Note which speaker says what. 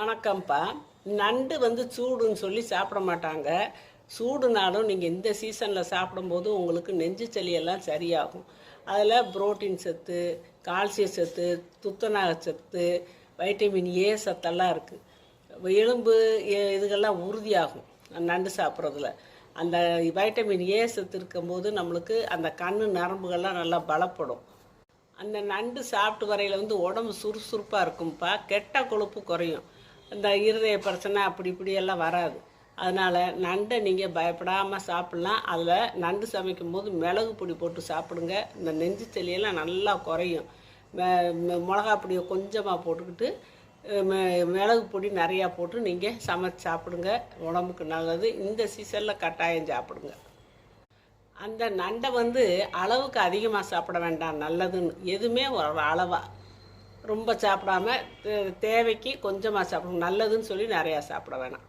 Speaker 1: வணக்கம்ப்பா. நண்டு வந்து சூடுன்னு சொல்லி சாப்பிட மாட்டாங்க. சூடுனாலும் நீங்கள் இந்த சீசனில் சாப்பிடும்போது உங்களுக்கு நெஞ்சு சளி எல்லாம் சரியாகும். அதில் புரோட்டீன் சத்து கால்சியம் சத்து துத்தநாக சத்து வைட்டமின் ஏ சத்தெல்லாம் இருக்குது எலும்பு எ- இதுகெல்லாம் உறுதியாகும் நண்டு சாப்பிட்றதுல. அந்த வைட்டமின் ஏ சத்து இருக்கும்போது நம்மளுக்கு அந்த கண் நரம்புகள்லாம் நல்லா பலப்படும். அந்த நண்டு சாப்பிட்டு வரையில் வந்து உடம்பு சுறுசுறுப்பாக இருக்கும்ப்பா கெட்ட கொழுப்பு குறையும். இந்த இருதய பிரச்சனை அப்படி இப்படி எல்லாம் வராது. அதனால் நண்டை நீங்கள் பயப்படாமல் சாப்பிட்லாம். அதில் நண்டு சமைக்கும் போது மிளகு பொடி போட்டு சாப்பிடுங்க. இந்த நெஞ்சு செலியெல்லாம் நல்லா குறையும். ம- மிளகா பொடியை கொஞ்சமாக போட்டுக்கிட்டு மிளகு பொடி நிறையா போட்டு நீங்கள் சமைச்சு சாப்பிடுங்க. உடம்புக்கு நல்லது. இந்த சீசனில் கட்டாயம் சாப்பிடுங்க. அந்த நண்டை வந்து அளவுக்கு அதிகமாக சாப்பிட வேண்டாம். நல்லதுன்னு. எதுவுமே ஒரு அளவாக ரொம்ப சாப்பிடாம தே- தேவைக்கு கொஞ்சமாக சாப்பிடணும். நல்லதுன்னு சொல்லி நிறையா சாப்பிட வேணாம்.